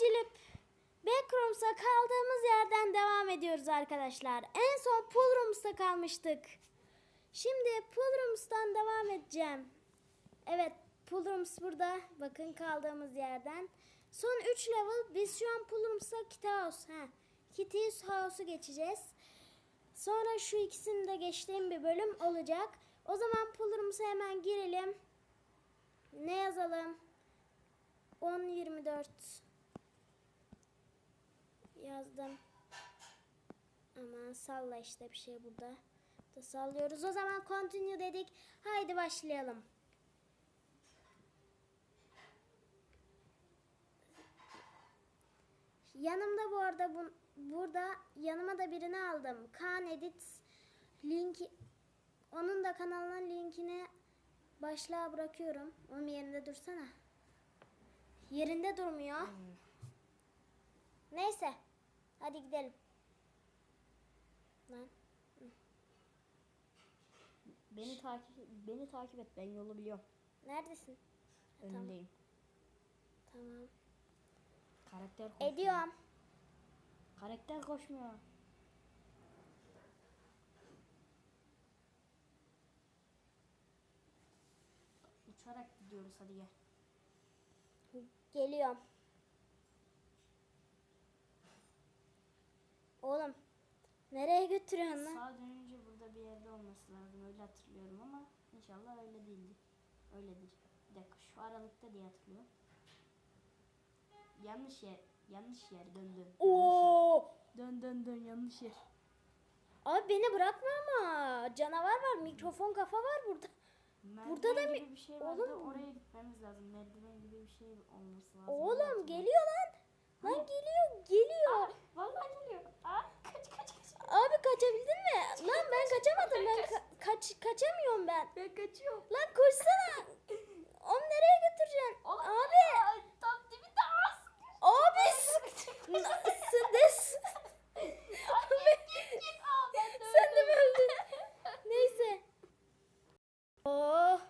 Birincilip Backrooms'a kaldığımız yerden devam ediyoruz arkadaşlar. En son Pool Rooms'ta kalmıştık. Şimdi Pool Rooms'tan devam edeceğim. Evet Pool Rooms burada. Bakın kaldığımız yerden. Son 3 level. Biz şu an Pool Rooms'ta Kitty House. Ha. House'u geçeceğiz. Sonra şu ikisini de geçtiğim bir bölüm olacak. O zaman Pool Rooms'a hemen girelim. Ne yazalım? 10-24 yazdım. Ama salla işte bir şey burada. Da sallıyoruz. O zaman continue dedik. Haydi başlayalım. Yanımda bu arada bu, burada yanıma da birini aldım. Kaan Edit linki onun da kanalının linkini başlığa bırakıyorum. Onun yerinde dursana. Yerinde durmuyor. Neyse. Hadi gidelim. Lan. Beni takip beni takip et. Ben yolu biliyorum. Neredesin? tamam. Önündeyim. Tamam. Karakter koşmuyor. Ediyorum. Karakter koşmuyor. Uçarak gidiyoruz hadi gel. Geliyorum. Oğlum. Nereye götürüyorsun lan? Sağa dönünce burada bir yerde olması lazım. Öyle hatırlıyorum ama inşallah öyle değildi. Öyledir. Bir dakika şu aralıkta diye hatırlıyorum. Yanlış yer. Yanlış yer dön dön. Oo! Dön dön dön yanlış yer. Abi beni bırakma ama. Canavar var, mikrofon kafa var burada. Merdiven Burada da mi- bir şey vardı. Oğlum. Oraya gitmemiz lazım. Merdiven gibi bir şey olması lazım. Oğlum geliyor lan. Lan geliyor, geliyor. Vallahi geliyor. Aa, kaç kaç kaç. Abi kaçabildin mi? Lan ben kaçamadım. Ben ka- kaç kaçamıyorum ben. Ben kaçıyorum. Lan koşsana. Onu nereye götüreceksin? Oğlum, Abi. aa, Tam dibinde az. Abi sık. Nasıl des? Aa, ben de Sen de mi öldün? Neyse. Oh.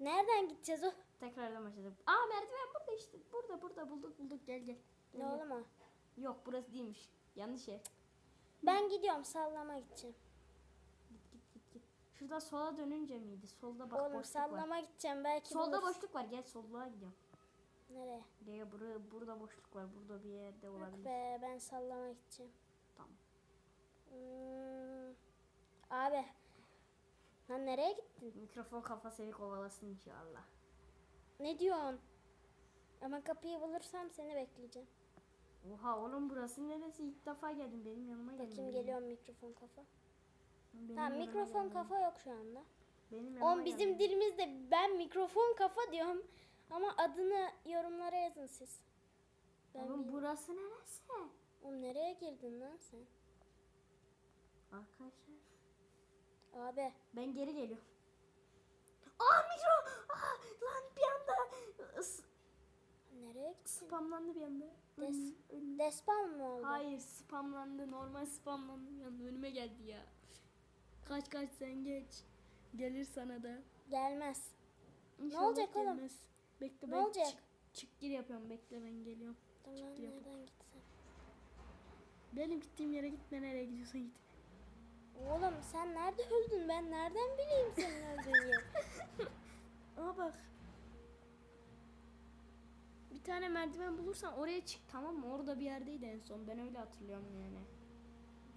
Nereden gideceğiz o? Tekrardan başladım. Aa merdiven burada işte. Burada burada bulduk bulduk gel gel. Gel, Ne gel. oğlum o? Yok burası değilmiş. Yanlış yer. Ben gidiyorum sallama gideceğim. Git git git git. Şuradan sola dönünce miydi? Solda bak Oğlum boşluk var. sallama gideceğim belki Solda buluruz. boşluk var. Gel solluğa gidiyorum. Nereye? Gel burada, burada boşluk var. Burada bir yerde olabilir. be ben sallama gideceğim. Tamam. Hmm. Abi. Lan nereye gittin? Mikrofon kafa seni kovalasın inşallah. Ne diyorsun? Ama kapıyı bulursam seni bekleyeceğim. Oha oğlum burası neresi? İlk defa geldim. Benim yanıma gelin. Bakayım benim. geliyorum mikrofon kafa. Benim Tamam yanıma mikrofon gelin. kafa yok şu anda. Benim yanıma On bizim gelin. dilimizde ben mikrofon kafa diyorum. Ama adını yorumlara yazın siz. Ben Oğlum burası neresi? Oğlum nereye girdin lan sen? Arkadaşlar. Abi. Ben geri geliyorum. Aa mikro! Aa, lan bir anda Nereye spamlandı bir anda. Des, Önüm- despan mı oldu? Hayır spamlandı. Normal spamlandı bir anda. Önüme geldi ya. Kaç kaç sen geç. Gelir sana da. Gelmez. İnşallah olacak oğlum? gelmez. Bekle Ne ben olacak? çık, çık gir yapıyorum. Bekle ben geliyorum. Tamam yapı. nereden gitsen? Benim gittiğim yere gitme nereye gidiyorsan git. Oğlum sen nerede öldün? Ben nereden bileyim senin öldüğün yeri? Aa bak. Bir tane merdiven bulursan oraya çık tamam mı? Orada bir yerdeydi en son. Ben öyle hatırlıyorum yani.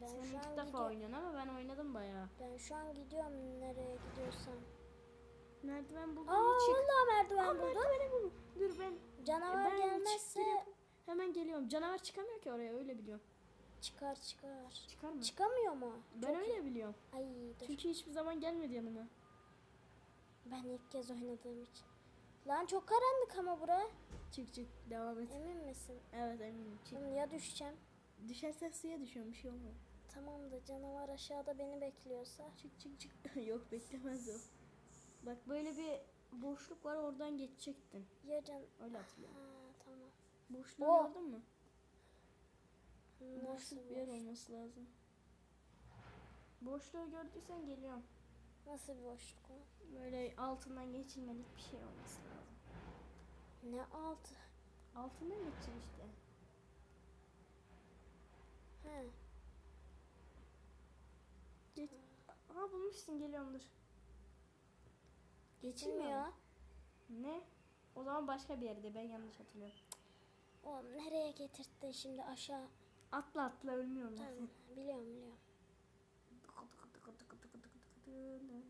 Ben Sen şu ilk an defa gidiyorum. oynuyorsun ama ben oynadım bayağı. Ben şu an gidiyorum nereye gidiyorsam. Merdiven buldum Aa çık. vallahi merdiven Aa, buldum. merdiveni buldum. Dur ben Canavar ben çık- gelmezse yap- hemen geliyorum. Canavar çıkamıyor ki oraya öyle biliyorum. çıkar çıkar. Çıkar mı? Çıkamıyor mu? ben öyle biliyorum. Ay dur. Çünkü hiçbir zaman gelmedi yanıma. Ben ilk kez oynadığım için. Lan çok karanlık ama bura. Çık çık devam et. Emin misin? Evet eminim çık. Oğlum ya düşeceğim. Düşersen suya düşüyorum bir şey olmaz. Tamam da canavar aşağıda beni bekliyorsa. Çık çık çık. Yok beklemez o. Bak böyle bir boşluk var oradan geçecektin. Ya can... Öyle Ha hatırlıyorum. tamam. Boşluğu Oh. gördün mü? Nasıl Boşluk bir yer olması lazım. Boşluğu gördüysen geliyorum. Nasıl bir boşluk o? Böyle altından geçilmelik bir şey olması lazım. Ne altı? Altından geçeceksin işte. He. Geç. Aa bulmuşsun geliyorum dur. Geçilmiyor. Ne? O zaman başka bir yerde ben yanlış hatırlıyorum. Oğlum nereye getirttin şimdi aşağı? Atla atla ölmüyorum ben. Tamam, biliyorum biliyorum.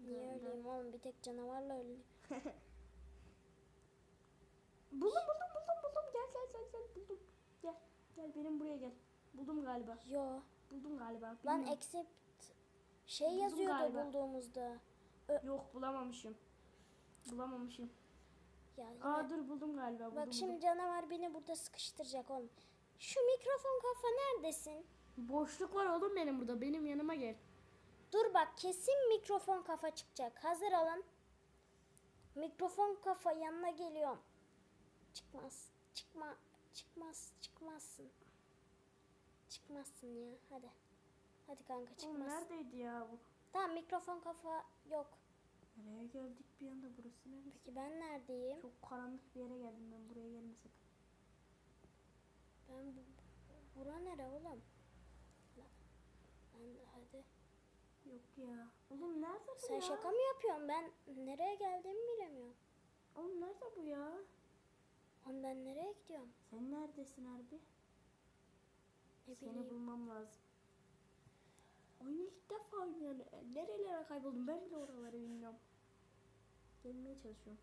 Niye öleyim oğlum bir tek canavarla öleyim. Buldum buldum buldum buldum. Gel gel gel gel buldum. Gel. Gel benim buraya gel. Buldum galiba. Yo. Buldum galiba. Lan Bilmiyorum. accept şey Buldum yazıyordu galiba. bulduğumuzda. Yok bulamamışım. Bulamamışım. Ya yine- Aa dur buldum galiba. Buldum, Bak şimdi buldum. canavar beni burada sıkıştıracak oğlum. Şu mikrofon kafa neredesin? Boşluk var oğlum benim burada. Benim yanıma gel. Dur bak kesin mikrofon kafa çıkacak. Hazır olun. Mikrofon kafa yanına geliyorum. Çıkmaz. Çıkma. Çıkmaz. Çıkmazsın. Çıkmazsın ya. Hadi. Hadi kanka Oğlum çıkmaz. neredeydi ya bu? Tamam mikrofon kafa yok. Nereye geldik bir anda burası neresi? Peki ben neredeyim? Çok karanlık bir yere geldim ben buraya gelmesek. Ben bu, bura nere oğlum? Ben hadi. Yok ya. Oğlum nerede bu Sen ya? şaka mı yapıyorsun? Ben nereye geldiğimi bilemiyorum. Oğlum nerede bu ya? Oğlum ben nereye gidiyorum? Sen neredesin harbi? Ne Seni bileyim. bulmam lazım. Oyunu ilk defa oynuyorum. E, Nerelere kayboldum ben bile oraları bilmiyorum. Gelmeye çalışıyorum.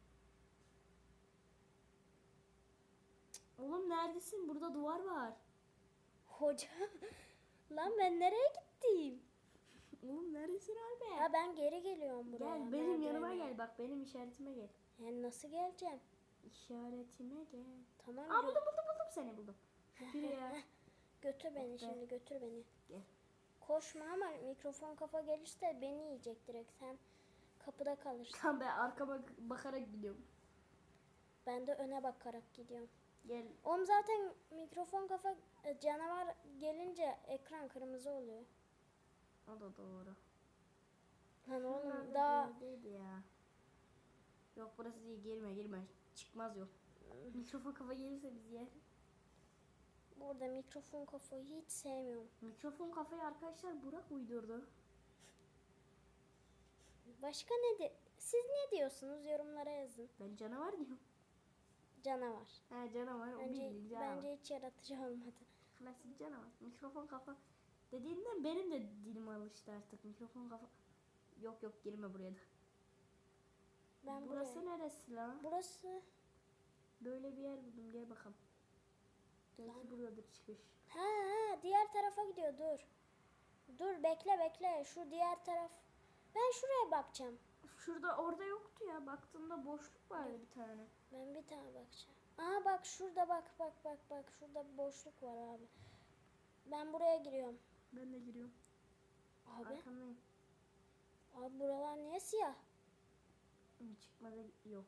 Oğlum neredesin? Burada duvar var. Hoca. Lan ben nereye gittim? Oğlum neredesin harbi? Ha ben geri geliyorum buraya. Gel benim yanıma gel bak benim işaretime gel. Yani nasıl geleceğim? İşaretime gel. Tamam Aa buldum buldum buldum seni buldum. Yürü ya. götür beni Be. şimdi götür beni. Gel. Koşma ama mikrofon kafa gelirse beni yiyecek direkt. Sen kapıda kalırsın. Tamam ben arkama bakarak gidiyorum. Ben de öne bakarak gidiyorum. Gel. Oğlum zaten mikrofon kafa e, canavar gelince ekran kırmızı oluyor. O da doğru. Lan oğlum daha ya. Yok burası değil girme girme. Çıkmaz yok. Mikrofon kafa gelirse biz yer. burada mikrofon kafayı hiç sevmiyorum. Mikrofon kafayı arkadaşlar Burak uydurdu. Başka ne de siz ne diyorsunuz yorumlara yazın. Ben canavar diyorum. Canavar. He canavar o Bence, bildiğin canavar. bence hiç yaratıcı olmadı. Klasik canavar. Mikrofon kafa dediğinden benim de dilim alıştı artık. Mikrofon kafa. Yok yok girme buraya da. Ben Burası buraya. neresi lan? Burası. Böyle bir yer buldum gel bakalım. Belki buradadır çıkış. Ha ha diğer tarafa gidiyor dur. Dur bekle bekle şu diğer taraf. Ben şuraya bakacağım. Şurada orada yoktu ya. Baktığımda boşluk vardı bir tane. Ben bir tane bakacağım. Aa bak şurada bak bak bak bak şurada bir boşluk var abi. Ben buraya giriyorum. Ben de giriyorum. Abi, Arkamdayım. abi buralar niye siyah? Çıkmadı yok.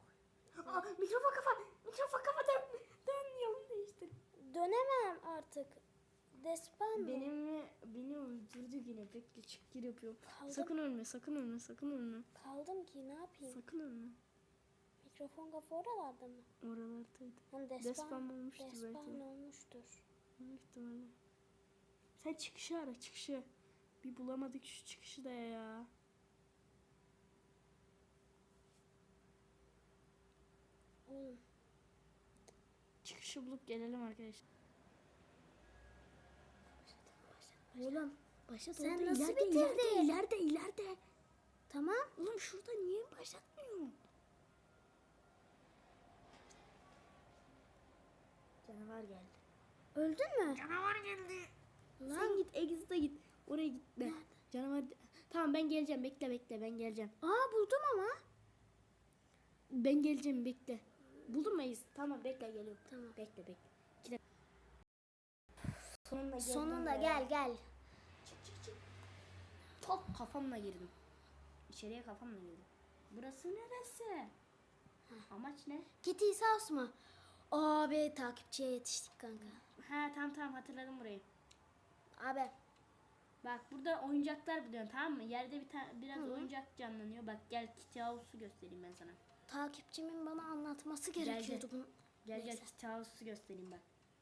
Aa, mikrofon kafa. Mikrofon kafa dön. Dön yolunu değiştir. Dönemem artık. Despan mı? Benim beni öldürdü yine. Bekle çık gir yapıyorum. Kaldım. Sakın ölme, sakın ölme, sakın ölme. Kaldım ki ne yapayım? Sakın ölme. Mikrofon kafa oralarda mı? Oralardaydı. Hani despan, Despan olmuştur despan belki. olmuştur. Büyük ihtimalle. Sen çıkışı ara, çıkışı. Bir bulamadık şu çıkışı da ya. Oğlum Çıkışı bulup gelelim arkadaşlar. Oğlum başlat Sen orada nasıl ileride, bitirdin? ileride ileride ileride. tamam. Oğlum şurada niye başlatmıyorsun? Canavar geldi. Öldün mü? Canavar geldi. Lan. Sen git Exit'e git. Oraya gitme. Canavar Tamam ben geleceğim. Bekle bekle ben geleceğim. Aa buldum ama. Ben geleceğim bekle. Buldun mu? Tamam bekle geliyorum. Tamam. Bekle bekle. İki dakika. Sonunda Sonunda gel gel. Çık çık çık. Top kafamla girdim. İçeriye kafamla girdim. Burası neresi? Amaç ne? Kitty House mu? Abi takipçiye yetiştik kanka. Ha tamam tamam hatırladım burayı. Abi Bak burada oyuncaklar buluyorsun tamam mı? Yerde bir tane biraz oyuncak canlanıyor. Bak gel Kitty House'u göstereyim ben sana. Takipçimin bana anlatması gerekiyordu bunu. Gel gel. Kitavus'u göstereyim bak.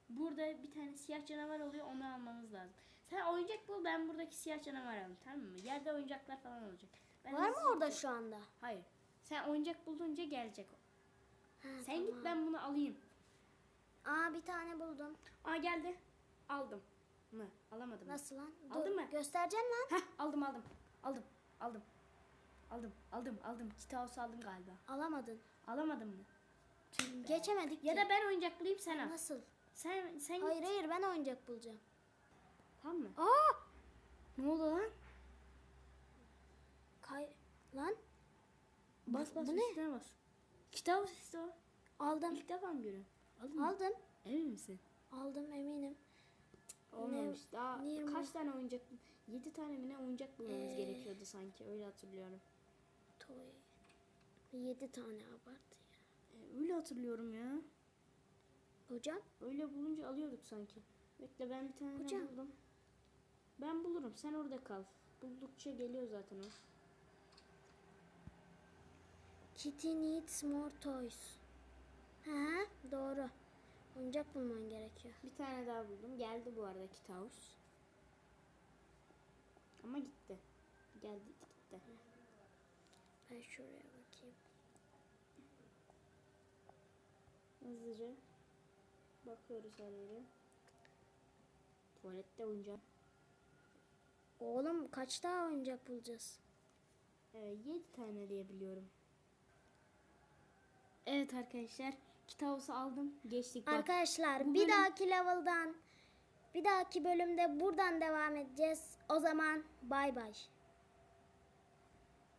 Burada bir tane siyah canavar oluyor onu almamız lazım. Sen oyuncak bul ben buradaki siyah canavar alayım tamam mı? Yerde oyuncaklar falan olacak. Ben Var mı orada şu anda? Hayır. Sen oyuncak bulunca gelecek o. Ha, Sen tamam. git ben bunu alayım. Aa bir tane buldum. Aa geldi. Aldım. Mı? Alamadım. mı? Nasıl lan? Aldın mı? Göstereceksin lan. Heh aldım aldım. Aldım. Aldım. Aldım. Aldım. Aldım. Kitavus aldım galiba. Alamadın. Alamadım mı? Geçemedik Ya ki. da ben oyuncak bulayım sen al. Nasıl? Sen sen Hayır git. hayır ben oyuncak bulacağım. Tamam mı? Aa! Ne oldu lan? Kay lan Bas bas Bu ne? üstüne bas. Kitavus işte o. aldım. İlk defa mı görüyorsun? Aldın mı? Aldım. Emin misin? Aldım eminim. Olmamış. Daha ne- kaç tane oyuncak? 7 tane mi ne oyuncak bulmamız Ee. gerekiyordu sanki. Öyle hatırlıyorum. Toy. 7 tane abartı ya. Ee, öyle hatırlıyorum ya. Hocam Öyle bulunca alıyorduk sanki. Bekle ben bir tane Hocam. buldum. Ben bulurum. Sen orada kal. Buldukça geliyor zaten o. Kitty needs more toys. Ha doğru. Oyuncak bulman gerekiyor. Bir tane daha buldum. Geldi bu arada Kitavus. Ama gitti. Geldi gitti. Ben şuraya bakayım. Hızlıca bakıyoruz her yere. Tuvalette oyuncak. Oğlum kaç daha oyuncak bulacağız? Evet 7 tane diye biliyorum. Evet arkadaşlar. Kitavus'u aldım. Geçtik bak. Arkadaşlar bu bir dahaki level'dan bir dahaki bölümde buradan devam edeceğiz. O zaman bay bay.